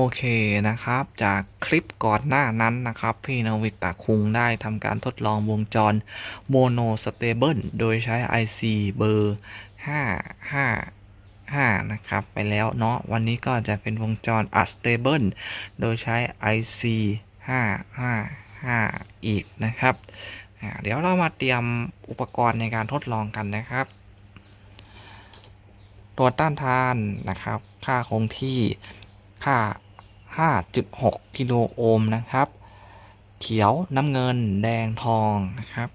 โอเคนะครับ จากคลิปก่อนหน้านั้นนะครับ พี่นวิตะคุงได้ทำการทดลองวงจรโมโนสเตเบิลโดยใช้ IC เบอร์ 555 นะครับ ไปแล้วเนาะวันนี้ก็จะเป็นวงจร unstable โดยใช้ IC 555 อีกนะครับ เดี๋ยวเรามาเตรียมอุปกรณ์ในการทดลองกันนะครับ ตัวต้านทานนะครับ ค่าคงที่ค่า 5.6 กิโลโอห์มนะครับ เขียวน้ำเงินแดงทองนะครับ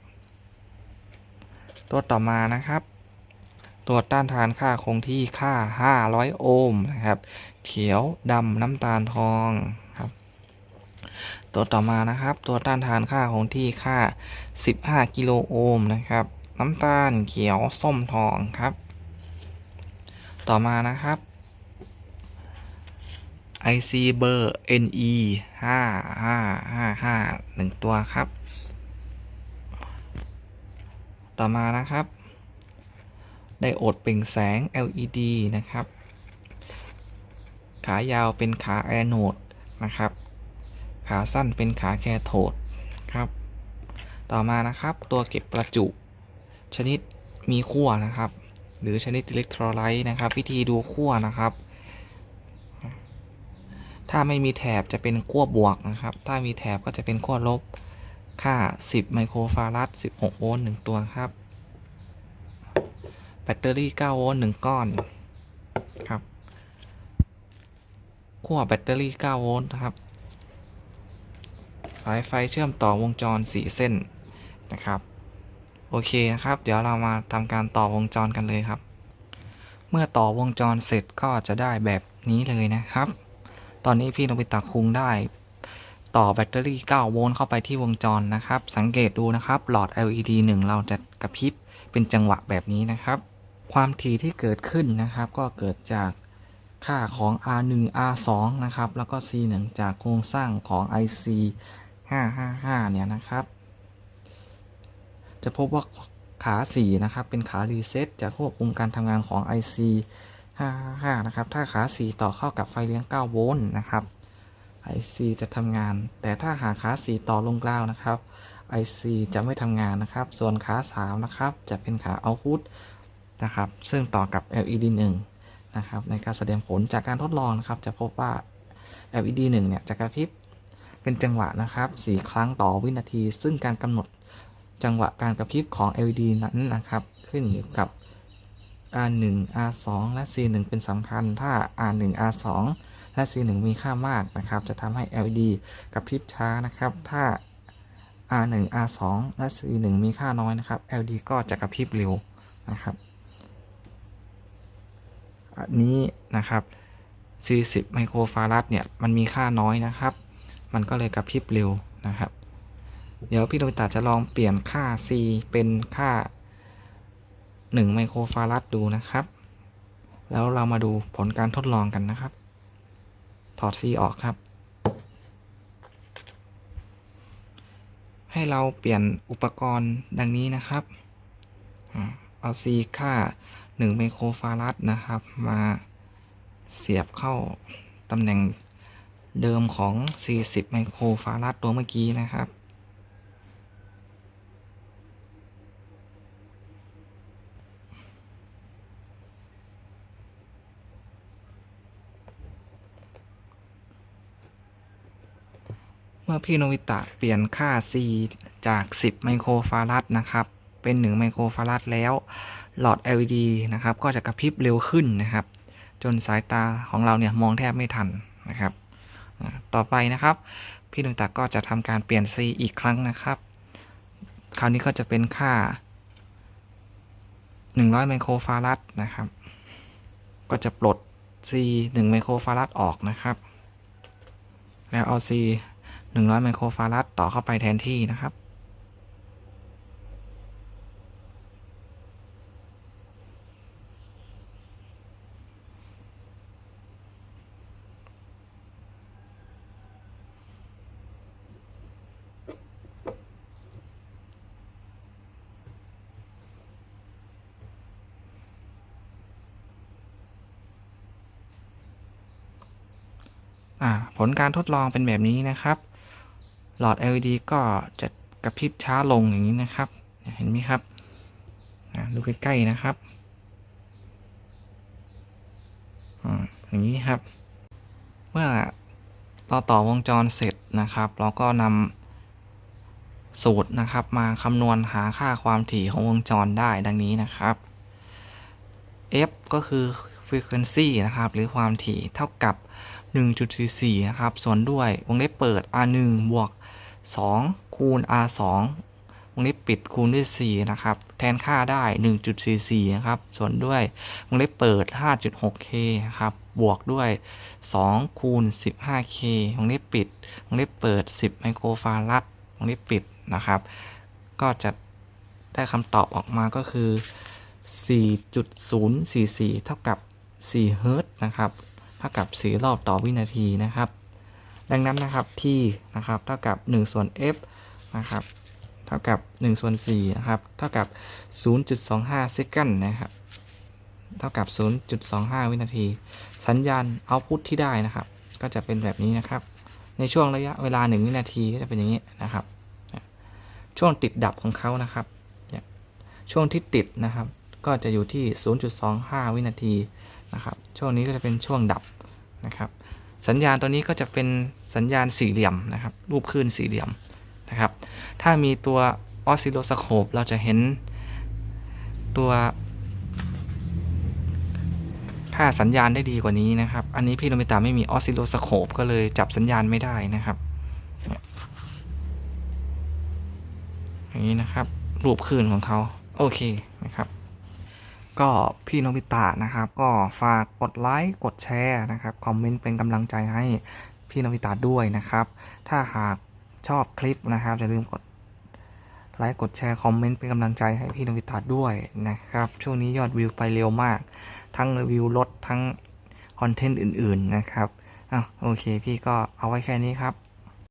ตัวต่อมานะครับ ตัวต้านทานค่าคงที่ค่า 500 โอห์มนะครับ เขียวดำน้ำตาลทองครับ ตัวต่อมานะครับ ตัวต้านทานค่าคงที่ค่า 15 กิโลโอห์มนะครับ น้ำตาลเขียวส้มทองครับ ต่อมานะครับ IC เบอร์ NE 5 5 5 5 1ตัวครับ ต่อมานะครับไดโอดเปล่งแสง LED นะครับ ขายาวเป็นขาแอนโนดนะครับ ขาสั้นเป็นขาแคโทดครับ ต่อมานะครับตัวเก็บประจุ ชนิดมีขั้วนะครับ หรือชนิดอิเล็กโทรไลต์นะครับ วิธีดูขั้วนะครับ ถ้าไม่มีแถบจะเป็นขั้วบวกนะครับ ถ้ามีแถบก็จะเป็นขั้วลบ ค่า 10 ไมโครฟาราด 16 โวลต์1ตัวครับ แบตเตอรี่ 9 โวลต์1ก้อนครับขั้วแบตเตอรี่ 9 โวลต์นะครับ สายไฟเชื่อมต่อวงจร 4 เส้นนะครับ โอเคนะครับ เดี๋ยวเรามาทำการต่อวงจรกันเลยครับ เมื่อต่อวงจรเสร็จก็จะได้แบบนี้เลยนะครับ ตอนนี้พี่นวิตาคุงได้ ต่อแบตเตอรี่ 9 โวลต์เข้าไปที่วงจรนะครับ สังเกตดูนะครับ หลอด LED 1 เราจะกระพริบเป็นจังหวะแบบนี้นะครับ ความถี่ที่เกิดขึ้นนะครับ ก็เกิดจากค่าของ R1 R2 นะครับ แล้วก็ C1 จากโครงสร้างของ IC 555 เนี่ยนะครับ จะพบว่าขา 4 นะครับ เป็นขารีเซ็ตจะควบคุมการทำงานของ IC 555นะครับ ถ้าขา 4 ต่อเข้ากับไฟเลี้ยง 9 โวลต์นะครับ IC จะทำงาน แต่ถ้าหาขา 4 ต่อลงกล้าวนะครับ IC จะไม่ทำงานนะครับ ส่วนขา 3 นะครับ จะเป็นขา output นะครับ ซึ่งต่อกับ LED 1 นะครับ ในการแสดงผลจากการทดลองนะครับ จะพบว่า LED 1 เนี่ยจะกระพริบเป็นจังหวะนะครับ 4 ครั้งต่อวินาที ซึ่งการกำหนดจังหวะการกระพริบของ LED นั้นนะครับ ขึ้นอยู่กับ R1 R2 และ C1 เป็นสำคัญ ถ้า R1 R2 และ C1 มีค่ามากนะครับ จะทำให้ LED กระพริบช้านะครับ ถ้า R1 R2 และ C1 มีค่าน้อยนะครับ LED ก็จะกระพริบเร็วนะครับอันนี้นะครับ 40 ไมโครฟาราดเนี่ย มันมีค่าน้อยนะครับ มันก็เลยกระพริบเร็วนะครับ เดี๋ยวพี่โดยตาจะลองเปลี่ยนค่า C เป็นค่า 1 ไมโครฟาราดดูนะครับ แล้วเรามาดูผลการทดลองกันนะครับ ถอด C ออกครับ ให้เราเปลี่ยนอุปกรณ์ดังนี้นะครับเอา C ค่า 1 ไมโครฟาราดนะครับ มาเสียบเข้าตำแหน่งเดิมของ 40 ไมโครฟาราดตัวเมื่อกี้นะครับ มื่อพี่โนวิตะเปลี่ยนค่า C จาก 10 ไมโครฟาราดนะครับ เป็น 1 ไมโครฟาราดแล้วหลอด LED นะครับ ก็จะกระพริบเร็วขึ้นนะครับ จนสายตาของเราเนี่ยมองแทบไม่ทันนะครับ ต่อไปนะครับ พี่โนวิตะก็จะทำการเปลี่ยน C อีกครั้งนะครับ คราวนี้ก็จะเป็นค่า 100 ไมโครฟาราดนะครับ ก็จะปลด C 1 ไมโครฟาราดออกนะครับ แล้วเอา C 100ไมโครฟาราดต่อเข้าไปแทนที่นะครับ ผลการทดลองเป็นแบบนี้นะครับ หลอด LED ก็จะกระพริบช้าลงอย่างนี้นะครับ เห็นไหมครับดูใกล้ๆนะครับอย่างนี้ครับ เมื่อเราต่อวงจรเสร็จนะครับ เราก็นำสูตรนะครับมาคำนวณหาค่าความถี่ของวงจรได้ดังนี้นะครับ f ก็คือ frequency นะครับ หรือความถี่เท่ากับ 1.44 นะครับ ส่วนด้วยวงเล็บเปิด r1 บวก 2 คูณ r2 วงเล็บปิดคูณด้วย 4 นะครับ แทนค่าได้ 1.44 นะครับ ส่วนด้วยวงเล็บเปิด 5.6k นะครับ บวกด้วย 2 คูณ 15k วงเล็บปิดวงเล็บเปิด 10 ไมโครฟารัดวงเล็บปิดนะครับ ก็จะได้คำตอบออกมาก็คือ 4.044 เท่ากับ4เฮิรตซ์นะครับ เท่ากับ 4 รอบต่อวินาทีนะครับ ดังนั้นนะครับ t นะครับเท่ากับ 1 ส่วน f นะครับเท่ากับ1ส่วน4นะครับเท่ากับ 0.25เซคันด์นะครับเท่ากับ 0.25 วินาที สัญญาณเอาพุทที่ได้นะครับ ก็จะเป็นแบบนี้นะครับ ในช่วงระยะเวลา 1 วินาทีก็จะเป็นอย่างนี้นะครับ ช่วงติดดับของเขานะครับ ช่วงที่ติดนะครับ ก็จะอยู่ที่ 0.25 วินาทีนะครับ ช่วงนี้ก็จะเป็นช่วงดับนะครับ สัญญาณตัวนี้ก็จะเป็นสัญญาณสี่เหลี่ยมนะครับ รูปคลื่นสี่เหลี่ยมนะครับ ถ้ามีตัวออสซิโลสโคปเราจะเห็นตัว ค่าสัญญาณได้ดีกว่านี้นะครับ อันนี้พี่โนมิตาไม่มีออสซิโลสโคปก็เลยจับสัญญาณไม่ได้นะครับอย่างนี้นะครับ รูปคลื่นของเขาโอเคนะครับ ก็พี่โนบิตะนะครับ ก็ฝากกดไลค์กดแชร์นะครับคอมเมนต์เป็นกำลังใจให้พี่โนบิตะด้วยนะครับ ถ้าหากชอบคลิปนะครับอย่าลืมกดไลค์กดแชร์คอมเมนต์เป็นกำลังใจให้พี่โนบิตะด้วยนะครับ ช่วงนี้ยอดวิวไปเร็วมาก ทั้งวิวรถทั้งคอนเทนต์อื่น ๆนะครับอะโอเค พี่ก็เอาไว้แค่นี้ครับ